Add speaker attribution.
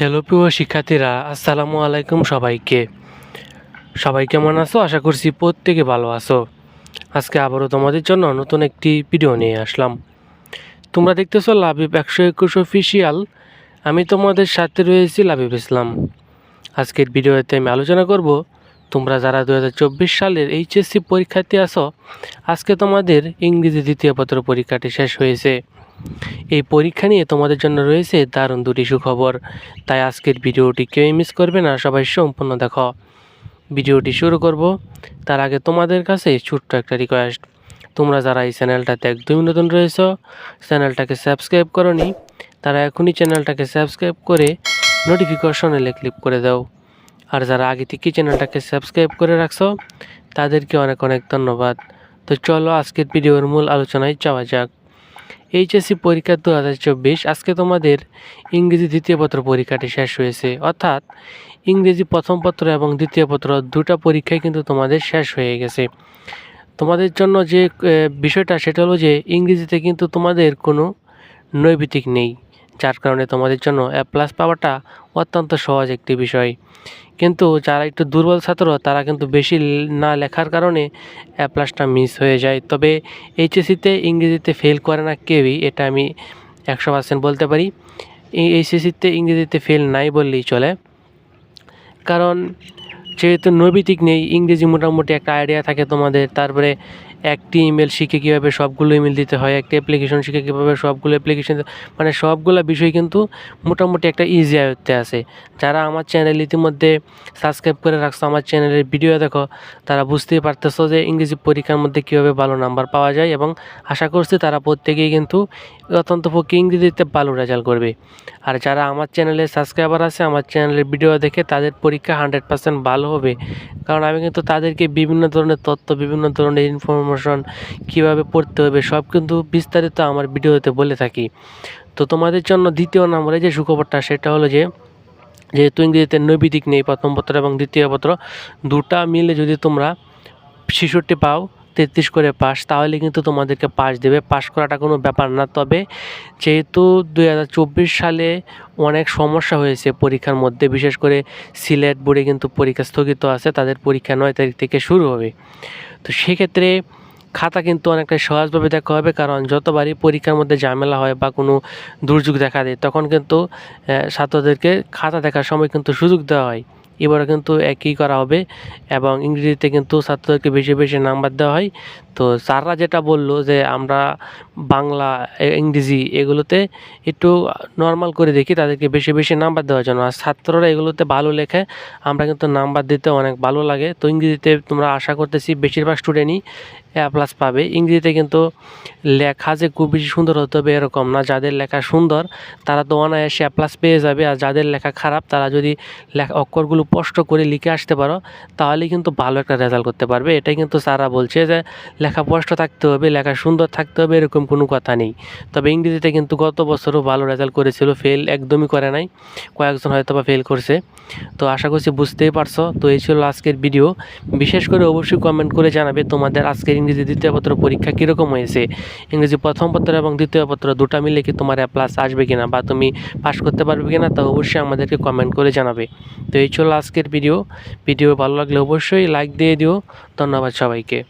Speaker 1: Hello প্রিয় শিক্ষার্থীরা, আসসালামু আলাইকুম সবাইকে। সবাই কেমন আছো? আশা করছি প্রত্যেকে ভালো আছো। আজকে আবারও তোমাদের জন্য নতুন একটি ভিডিও নিয়ে আসলাম। তোমরা দেখতেছো লাবিব একশো একুশ অফিসিয়াল আমি তোমাদের সাথে রয়েছি লাবিব ইসলাম। আজকের ভিডিওতে আমি আলোচনা করব, তোমরা যারা দু হাজার চব্বিশ সালের এইচএসসি পরীক্ষার্থী আছো, আজকে তোমাদের ইংরেজি দ্বিতীয় পত্র পরীক্ষাটি শেষ হয়েছে। এই পরীক্ষা নিয়ে তোমাদের জন্য রয়েছে দারুণ দুটি সুখবর। তাই আজকের ভিডিওটি কেউই মিস করবে না, সবাই সম্পূর্ণ দেখো। ভিডিওটি শুরু করব। তার আগে তোমাদের কাছে ছোট্ট একটা রিকোয়েস্ট তোমরা যারা এই চ্যানেলটাতে একদমই নতুন রয়েছো, চ্যানেলটাকে সাবস্ক্রাইব করনি, তারা এখনই চ্যানেলটাকে সাবস্ক্রাইব করে নোটিফিকেশন এলে ক্লিক করে দাও। আর যারা আগে থেকে চ্যানেলটাকে সাবস্ক্রাইব করে রাখছো, তাদেরকে অনেক অনেক ধন্যবাদ। তো চলো আজকের ভিডিওর মূল আলোচনায় যাওয়া যাক। এইচএসসি পরীক্ষা দু হাজার চব্বিশ, আজকে তোমাদের ইংরেজি দ্বিতীয় পত্র পরীক্ষাটি শেষ হয়েছে। অর্থাৎ ইংরেজি প্রথম পত্র এবং দ্বিতীয় পত্র দুটা পরীক্ষায় কিন্তু তোমাদের শেষ হয়ে গেছে। তোমাদের জন্য যে বিষয়টা সেটা হলো যে ইংরেজিতে কিন্তু তোমাদের কোনো নৈবিতিক নেই। যার কারণে তোমাদের জন্য এ প্লাস পাওয়াটা অত্যন্ত সহজ একটি বিষয়। কিন্তু যারা একটু দুর্বল ছাত্র, তারা কিন্তু বেশি না লেখার কারণে এ প্লাসটা মিস হয়ে যায়। তবে এইচএসসিতে ইংরেজিতে ফেল করে না কেউই, এটা আমি একশো পার্সেন্ট বলতে পারি। এই এইচএসসিতে ইংরেজিতে ফেল নাই বললেই চলে। কারণ যেহেতু নৈবিতিক নেই, ইংরেজি মোটামুটি একটা আইডিয়া থাকে তোমাদের। তারপরে একটি ইমেল শিখে কীভাবে সবগুলো ইমেল দিতে হয়, একটি অ্যাপ্লিকেশন শিখে কীভাবে সবগুলো অ্যাপ্লিকেশন মানে সবগুলো বিষয় কিন্তু মোটামুটি একটা ইজি আয়ত্তে আছে। যারা আমার চ্যানেল ইতিমধ্যে সাবস্ক্রাইব করে রাখছো, আমার চ্যানেলের ভিডিও দেখো, তারা বুঝতেই পারতেছো যে ইংরেজি পরীক্ষার মধ্যে কীভাবে ভালো নাম্বার পাওয়া যায় এবং আশা করছি তারা প্রত্যেকেই কিন্তু অত্যন্ত পক্ষে ইংরেজিতে ভালো রেজাল্ট করবে। আর যারা আমার চ্যানেলে সাবস্ক্রাইবার আছে, আমার চ্যানেলের ভিডিও দেখে তাদের পরীক্ষা হান্ড্রেড পার্সেন্ট ভালো হবে। কারণ আমি কিন্তু তাদেরকে বিভিন্ন ধরনের তথ্য, বিভিন্ন ধরনের ইনফরমেশন কীভাবে পড়তে হবে, সব কিন্তু বিস্তারিত আমার ভিডিওতে বলে থাকি। তো তোমাদের জন্য দ্বিতীয় নম্বরে যে সুখবরটা, সেটা হলো যে, যেহেতু ইংরেজিতে নৈবিদিক নেই, প্রথম পত্র এবং দ্বিতীয় পত্র, দুটা মিলে যদি তোমরা শিশুটি পাও, তেত্রিশ করে পাস, তাহলে কিন্তু তোমাদেরকে পাস দেবে। পাস করাটা কোনো ব্যাপার না, তবে যেহেতু দুই হাজার চব্বিশ সালে অনেক সমস্যা হয়েছে পরীক্ষার মধ্যে, বিশেষ করে সিলেট বোর্ডে কিন্তু পরীক্ষা স্থগিত আছে, তাদের পরীক্ষা নয় তারিখ থেকে শুরু হবে। তো সেক্ষেত্রে খাতা কিন্তু অনেকটা সহজভাবে দেখা হবে, কারণ যতবারই পরীক্ষার মধ্যে ঝামেলা হয় বা কোনো দুর্যোগ দেখা দেয়, তখন কিন্তু ছাত্রদেরকে খাতা দেখার সময় কিন্তু সুযোগ দেওয়া হয়। এবারও কিন্তু একই করা হবে এবং ইংরেজিতে কিন্তু ছাত্রদেরকে বেশি বেশি নাম্বার দেওয়া হয়। তো স্যাররা যেটা বলল যে, আমরা বাংলা ইংরেজি এগুলোতে একটু নর্মাল করে দেখি, তাদেরকে বেশি বেশি নাম্বার দেওয়ার জন্য। আর ছাত্ররা এগুলোতে ভালো লেখে, আমরা কিন্তু নাম্বার দিতে অনেক ভালো লাগে। তো ইংরেজিতে তোমরা আশা করতেছি বেশিরভাগ স্টুডেন্টই এ প্লাস পাবে। ইংরেজিতে কিন্তু লেখা যে খুব বেশি সুন্দর হতে হবে এরকম না, যাদের লেখা সুন্দর তারা তো অনায়াসে এ প্লাস পেয়ে যাবে, আর যাদের লেখা খারাপ তারা যদি লেখা অক্ষরগুলো স্পষ্ট করে লিখে আসতে পারো, তাহলে কিন্তু ভালো একটা রেজাল্ট করতে পারবে। এটাই কিন্তু স্যাররা বলছে যে লেখা স্পষ্ট থাকতে হবে, লেখা সুন্দর থাকতে হবে, এরকম কোনো কথা নেই। তবে ইংরেজিতে কিন্তু গত বছরও ভালো রেজাল্ট করেছিল ফেল একদমই করে নাই। কয়েকজন হয়তো বা ফেল করছে। তো আশা করছি বুঝতেই পারছ। তো এই ছিল আজকের ভিডিও বিশেষ করে অবশ্যই কমেন্ট করে জানাবে তোমাদের আজকের ইংরেজি দ্বিতীয় পত্র পরীক্ষা কীরকম হয়েছে? ইংরেজি প্রথম পত্র এবং দ্বিতীয় পত্র দুটা মিলে কি তোমার প্লাস আসবে কিনা বা তুমি পাস করতে পারবে কিনা তা অবশ্যই আমাদেরকে কমেন্ট করে জানাবে। তো এই ছিল আজকের ভিডিও ভিডিও ভালো লাগলে অবশ্যই লাইক দিয়ে দিও। ধন্যবাদ সবাইকে।